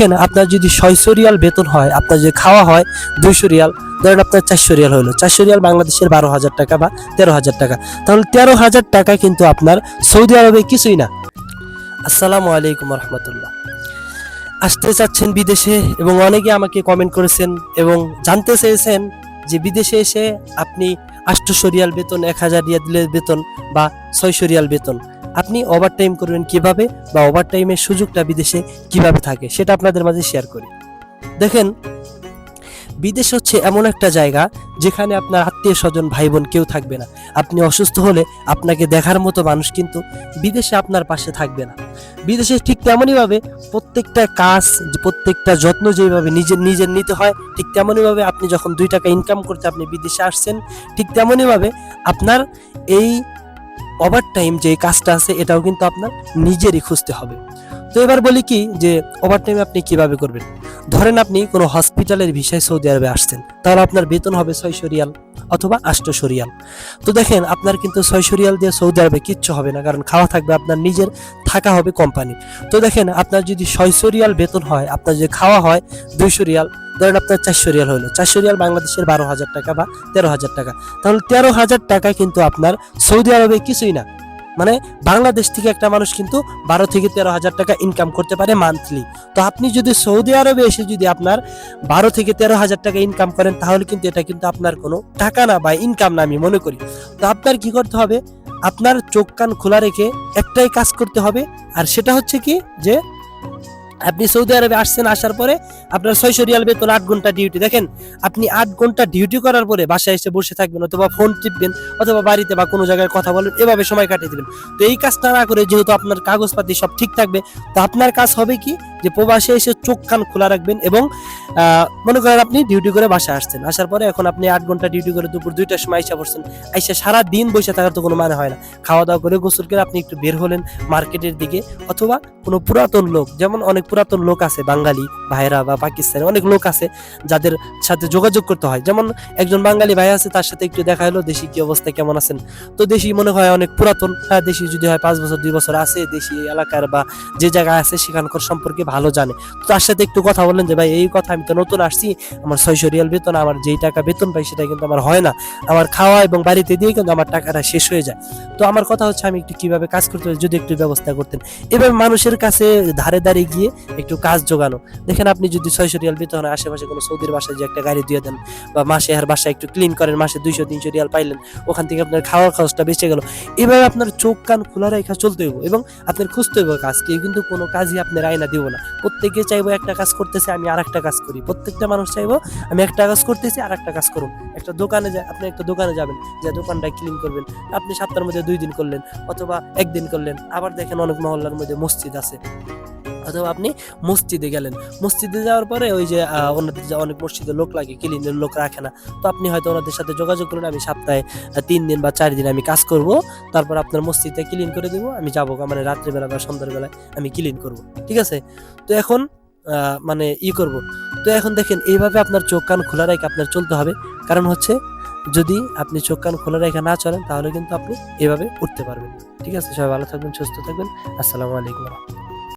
দেখেন আপনার যদি ছয়শো রিয়াল বেতন হয়, আপনার যে খাওয়া হয় দুইশো রিয়াল, ধরেন আপনার চারশো রিয়াল হলো। চারশো রিয়াল বাংলাদেশের বারো হাজার টাকা বা তেরো হাজার টাকা। তাহলে তেরো হাজার টাকা কিন্তু আপনার সৌদি আরবে কিছুই না। আসসালামু আলাইকুম রহমতুল্লাহ। আসতে চাচ্ছেন বিদেশে এবং অনেকে আমাকে কমেন্ট করেছেন এবং জানতে চেয়েছেন যে বিদেশে এসে আপনি আটশো রিয়াল বেতন, এক হাজার রিয়ালের বেতন বা ছয়শো রিয়াল বেতন আপনি ওভার টাইম করবেন কীভাবে বা ওভার টাইমের সুযোগটা বিদেশে কীভাবে থাকে সেটা আপনাদের মাঝে শেয়ার করি। দেখেন, বিদেশ হচ্ছে এমন একটা জায়গা যেখানে আপনার আত্মীয় স্বজন ভাই বোন কেউ থাকবে না। আপনি অসুস্থ হলে আপনাকে দেখার মতো মানুষ কিন্তু বিদেশে আপনার পাশে থাকবে না। বিদেশে ঠিক তেমনইভাবে প্রত্যেকটা কাজ, প্রত্যেকটা যত্ন যেভাবে নিজের নিজের নিতে হয়, ঠিক তেমনইভাবে আপনি যখন দুই টাকা ইনকাম করতে আপনি বিদেশে আসছেন, ঠিক তেমনইভাবে আপনার এই ওভার টাইম যে কাজটা আছে এটাও কিন্তু আপনার নিজেরই খুঁজতে হবে। তো এবার বলি কি যে ওভার টাইম আপনি কীভাবে করবেন? ধরেন আপনি কোনো হসপিটালের ভিসায় সৌদি আরবে আসছেন, তাহলে আপনার বেতন হবে ছয়শো রিয়াল অথবা আটশো রিয়াল। তো দেখেন, আপনার কিন্তু ছয়শো রিয়াল দিয়ে সৌদি আরবে কিচ্ছু হবে না, কারণ খাওয়া থাকবে আপনার নিজের, থাকা হবে কোম্পানি তো দেখেন, আপনার যদি ছয়শো রিয়াল বেতন হয়, আপনার যদি খাওয়া হয় দুইশো রিয়াল, ধরেন আপনার চারশো রিয়াল হলো, চারশো রিয়াল বাংলাদেশের বারো হাজার টাকা বা তেরো হাজার টাকা। তাহলে তেরো হাজার টাকা কিন্তু আপনার সৌদি আরবে কিছুই না। মানে বাংলাদেশ থেকে একটা মানুষ কিন্তু বারো থেকে তেরো হাজার টাকা ইনকাম করতে পারে মান্থলি তো আপনি যদি সৌদি আরবে এসে যদি আপনার বারো থেকে তেরো হাজার টাকা ইনকাম করেন, তাহলে কিন্তু এটা কিন্তু আপনার কোনো টাকা না বা ইনকাম না আমি মনে করি। তো আপনার কি করতে হবে? আপনার চোখ কান খোলা রেখে একটাই কাজ করতে হবে, আর সেটা হচ্ছে কি? যে আপনি সৌদি আরবে আসছেন, আসার পরে আপনার ছয়শো রিয়াল বেতন আট ঘণ্টা ডিউটি দেখেন, আপনি আট ঘণ্টা ডিউটি করার পরে বাসায় এসে বসে থাকবেন অথবা ফোন টিপবেন অথবা বাড়িতে বা কোনো জায়গায় কথা বলেন, এভাবে সময় কাটিয়ে দেবেন। তো এই কাজটা না করে যেহেতু আপনার কাগজপাতি সব ঠিক থাকবে, তো আপনার কাজ হবে কি? যে প্রবাসে এসে চোখ কান খোলা রাখবেন এবং মনে করেন আপনি ডিউটি করে বাসায় আসছেন। আসার পরে এখন আপনি আট ঘণ্টা ডিউটি করে দুপুর দুইটার সময় আইসা পড়ছেন। আইসা সারা দিন বসে থাকার তো কোনো মানে হয় না। খাওয়া দাওয়া করে গোসল করে আপনি একটু বের হলেন মার্কেটের দিকে, অথবা কোনো পুরাতন লোক, যেমন অনেক পুরাতন লোক আছে, বাঙালি, ভাইরা বা পাকিস্তানি অনেক লোক আছে, যাদের সাথে যোগাযোগ করতে হয়। যেমন একজন বাঙালি ভাই আছে, তার সাথে একটু দেখা হলো, দেশি কি অবস্থা, কেমন আছেন? তো দেশি মনে হয় অনেক পুরাতন হ্যাঁ দেশি যদি হয় পাঁচ বছর, দুই বছর আছে, দেশি এলাকার বা যে জায়গায় আছে, সেখানকার সম্পর্কে ভালো জানে। তো তার সাথে একটু কথা বললেন যে, ভাই, এই কথা আমি তো নতুন আসছি। আমার ছয়শো রিয়াল বেতন, আমার যেই টাকা বেতন পাই সেটা কিন্তু আমার হয় না। আমার খাওয়া এবং বাড়িতে দিয়ে কিন্তু আমার টাকাটা শেষ হয়ে যায়। তো আমার কথা হচ্ছে, আমি একটু কীভাবে কাজ করতে পারি? যদি একটু ব্যবস্থা করতেন। এবার মানুষের কাছে ধারে ধারে গিয়ে একটু কাজ জোগানো। দেখেন, আপনি যদি ছয়শো রিয়াল বেতন আশেপাশে কোনো সৌদির বাসায় যে একটা গাড়ি দিয়ে দেন বা মাসে আর বাসায় একটু ক্লিন করেন, মাসে দুইশো, তিনশো রিয়াল পাইলেন, ওখান থেকে আপনার খাওয়ার খরচটা বেঁচে গেল। এভাবে আপনার চোখ, কান খোলা রেখা চলতে হইব এবং আপনার খুঁজতে হইব কাজ। কেউ কিন্তু কোনো কাজই আপনার আয়না দিব না। প্রত্যেকে চাইব একটা কাজ করতেছে, আমি আর একটা কাজ করি। প্রত্যেকটা মানুষ চাইব, আমি একটা কাজ করতেছি আর একটা কাজ করুন একটা দোকানে যা, আপনি একটা দোকানে যাবেন, যে দোকানটা ক্লিন করবেন। আপনি সপ্তাহের মধ্যে দুই দিন করলেন, অথবা একদিন করলেন। আবার দেখেন অনেক মহল্লার মধ্যে মসজিদ আছে। অথবা আপনি মসজিদে গেলেন। মসজিদে যাওয়ার পরে ওই যে ওনাদের যে অনেক মসজিদে লোক লাগে ক্লিনের লোক রাখে না। তো আপনি হয়তো ওনাদের সাথে যোগাযোগ করলেন, আমি সপ্তাহে তিন দিন বা চার দিন আমি কাজ করব। তারপর আপনার মসজিদে ক্লিন করে দেবো, আমি যাব মানে রাত্রিবেলা বা সন্ধ্যার বেলায় আমি ক্লিন করব। ঠিক আছে? তো এখন মানে ই করব। তো এখন দেখেন, এইভাবে আপনার চোখ কান খোলা রেখে আপনার চলতে হবে। কারণ হচ্ছে, যদি আপনি চোখ কান খোলা রেখে না চলেন, তাহলে কিন্তু আপনি এভাবে উঠতে পারবেন ঠিক আছে? সবাই ভালো থাকবেন, সুস্থ থাকবেন। আসসালামু আলাইকুম